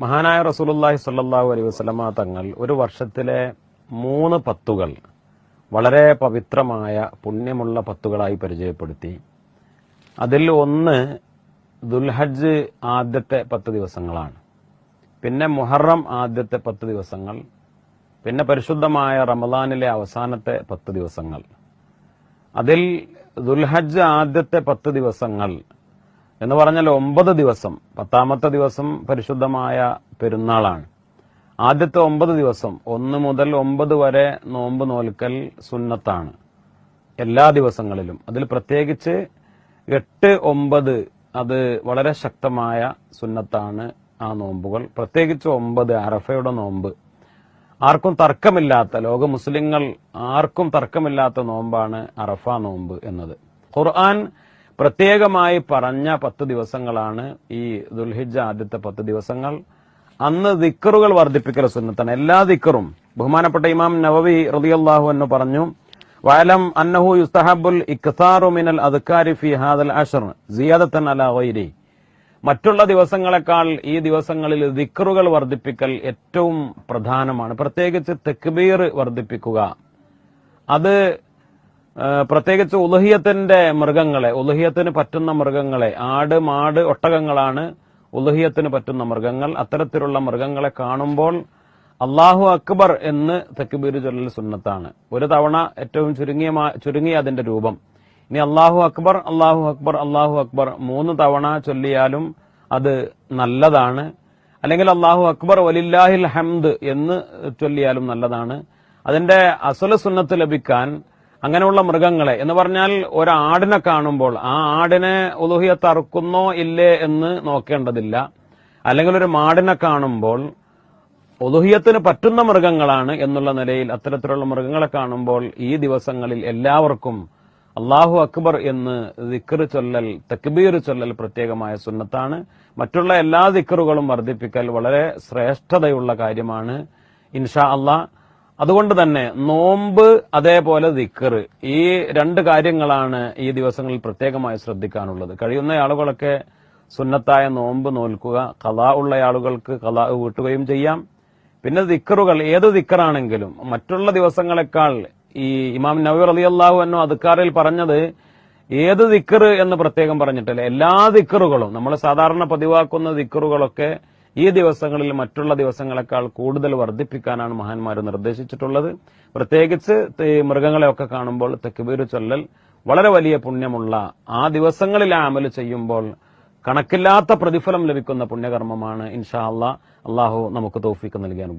മഹാനായ റസൂലുള്ളാഹി സ്വല്ലല്ലാഹു അലൈഹി വസല്ലമ തങ്ങൾ ഒരു വർഷത്തിലെ മൂന്ന് പത്തുകൾ വളരെ പവിത്രമായ പുണ്യമുള്ള പത്തുകളായി പരിചയപ്പെടുത്തി. അതിൽ ഒന്ന് ദുൽഹജ്ജ് ആദ്യത്തെ പത്ത് ദിവസങ്ങളാണ്. പിന്നെ മുഹറം ആദ്യത്തെ പത്ത് ദിവസങ്ങൾ. പിന്നെ പരിശുദ്ധമായ റമദാനിലെ അവസാനത്തെ പത്ത് ദിവസങ്ങൾ. അതിൽ ദുൽഹജ്ജ് ആദ്യത്തെ പത്ത് ദിവസങ്ങൾ എന്ന് പറഞ്ഞാൽ ഒമ്പത് ദിവസം പത്താമത്തെ ദിവസം പരിശുദ്ധമായ പെരുന്നാളാണ്. ആദ്യത്തെ ഒമ്പത് ദിവസം ഒന്ന് മുതൽ ഒമ്പത് വരെ നോമ്പ് നോൽക്കൽ സുന്നത്താണ്. എല്ലാ ദിവസങ്ങളിലും. അതിൽ പ്രത്യേകിച്ച് എട്ട് ഒമ്പത് അത് വളരെ ശക്തമായ സുന്നത്താണ് ആ നോമ്പുകൾ. പ്രത്യേകിച്ച് ഒമ്പത് അറഫയുടെ നോമ്പ്. ആർക്കും തർക്കമില്ലാത്ത ലോക മുസ്ലിങ്ങൾ ആർക്കും തർക്കമില്ലാത്ത നോമ്പാണ് അറഫ നോമ്പ് എന്നത്. ഖുർആൻ പ്രത്യേകമായി പറഞ്ഞ പത്ത് ദിവസങ്ങളാണ് ഈ ദുൽഹിജ ആദ്യത്തെ പത്ത് ദിവസങ്ങൾ. അന്ന് ദിക്കറുകൾ വർദ്ധിപ്പിക്കൽ സുന്നത്താണ്. എല്ലാ ദിക്കറും. ബഹുമാനപ്പെട്ട ഇമാം നവവി റളിയല്ലാഹു എന്ന് പറഞ്ഞു വയലം അന്നഹു യുസ്തഹബുൽ ഇക്താറു മിനൽ അദ്കാരി ഫി ഹാദൽ അഷർ സിയാദത്തൻ അല മറ്റുള്ള ദിവസങ്ങളെക്കാൾ ഈ ദിവസങ്ങളിൽ ദിക്കറുകൾ വർദ്ധിപ്പിക്കൽ ഏറ്റവും പ്രധാനമാണ്. പ്രത്യേകിച്ച് തെക്ബീർ വർദ്ധിപ്പിക്കുക. അത് പ്രത്യേകിച്ച് ഉലഹിയത്തിന്റെ മൃഗങ്ങളെ ഉലഹിയത്തിന് പറ്റുന്ന മൃഗങ്ങളെ ആട് മാട് ഒട്ടകങ്ങളാണ് ഉലഹിയത്തിന് പറ്റുന്ന മൃഗങ്ങൾ. അത്തരത്തിലുള്ള മൃഗങ്ങളെ കാണുമ്പോൾ അള്ളാഹു അക്ബർ എന്ന് തെക്കുബീർ ചൊല്ലൽ സുന്നത്താണ്. ഒരു തവണ ഏറ്റവും ചുരുങ്ങിയ ചുരുങ്ങിയ അതിന്റെ രൂപം. ഇനി അള്ളാഹു അക്ബർ അള്ളാഹു അക്ബർ അള്ളാഹു അക്ബർ മൂന്ന് തവണ ചൊല്ലിയാലും അത് നല്ലതാണ്. അല്ലെങ്കിൽ അള്ളാഹു അക്ബർ വലില്ലാഹിൽ ഹംദ് എന്ന് ചൊല്ലിയാലും നല്ലതാണ്. അതിന്റെ അസല സുന്നത്ത് ലഭിക്കാൻ അങ്ങനെയുള്ള മൃഗങ്ങളെ എന്ന് പറഞ്ഞാൽ ഒരാടിനെ കാണുമ്പോൾ ആ ആടിനെ ഉലുഹിയ തറുക്കുന്നോ ഇല്ലേ എന്ന് നോക്കേണ്ടതില്ല. അല്ലെങ്കിൽ ഒരു മാടിനെ കാണുമ്പോൾ ഒലുഹിയത്തിന് പറ്റുന്ന മൃഗങ്ങളാണ് എന്നുള്ള നിലയിൽ അത്തരത്തിലുള്ള മൃഗങ്ങളെ കാണുമ്പോൾ ഈ ദിവസങ്ങളിൽ എല്ലാവർക്കും അള്ളാഹു അക്ബർ എന്ന് ദിക്കർ ചൊല്ലൽ തക്ബീർ ചൊല്ലൽ പ്രത്യേകമായ സുന്നത്താണ്. മറ്റുള്ള എല്ലാ ദിക്കറുകളും വർദ്ധിപ്പിക്കൽ വളരെ ശ്രേഷ്ഠതയുള്ള കാര്യമാണ്. ഇൻഷാ അള്ളാഹ് അതുകൊണ്ട് തന്നെ നോമ്പ് അതേപോലെ ദിക്കറ് ഈ രണ്ട് കാര്യങ്ങളാണ് ഈ ദിവസങ്ങളിൽ പ്രത്യേകമായി ശ്രദ്ധിക്കാനുള്ളത്. കഴിയുന്ന ആളുകളൊക്കെ സുന്നത്തായ നോമ്പ് നോൽക്കുക കലാ ഉള്ള ആളുകൾക്ക് കലാ വീട്ടുകയും ചെയ്യാം. പിന്നെ ദിക്കറുകൾ ഏത് ദിക്കറാണെങ്കിലും മറ്റുള്ള ദിവസങ്ങളെക്കാൾ ഈ ഇമാം നവീർ അലി അള്ളാഹു എന്നോ അധികാറിൽ പറഞ്ഞത് ഏത് ദിക്കറ് എന്ന് പ്രത്യേകം പറഞ്ഞിട്ടില്ല. എല്ലാ ദിക്കറുകളും നമ്മൾ സാധാരണ പതിവാക്കുന്ന ദിക്കറുകളൊക്കെ ഈ ദിവസങ്ങളിൽ മറ്റുള്ള ദിവസങ്ങളെക്കാൾ കൂടുതൽ വർദ്ധിപ്പിക്കാനാണ് മഹാന്മാർ നിർദ്ദേശിച്ചിട്ടുള്ളത്. പ്രത്യേകിച്ച് മൃഗങ്ങളെയൊക്കെ കാണുമ്പോൾ തെക്കുബീർ ചൊല്ലൽ വളരെ വലിയ പുണ്യമുള്ള ആ ദിവസങ്ങളിൽ അമൽ ചെയ്യുമ്പോൾ കണക്കില്ലാത്ത പ്രതിഫലം ലഭിക്കുന്ന പുണ്യകർമ്മമാണ് ഇൻഷാ അള്ളാഹു നമുക്ക് തോഫിക്ക് നൽകാനും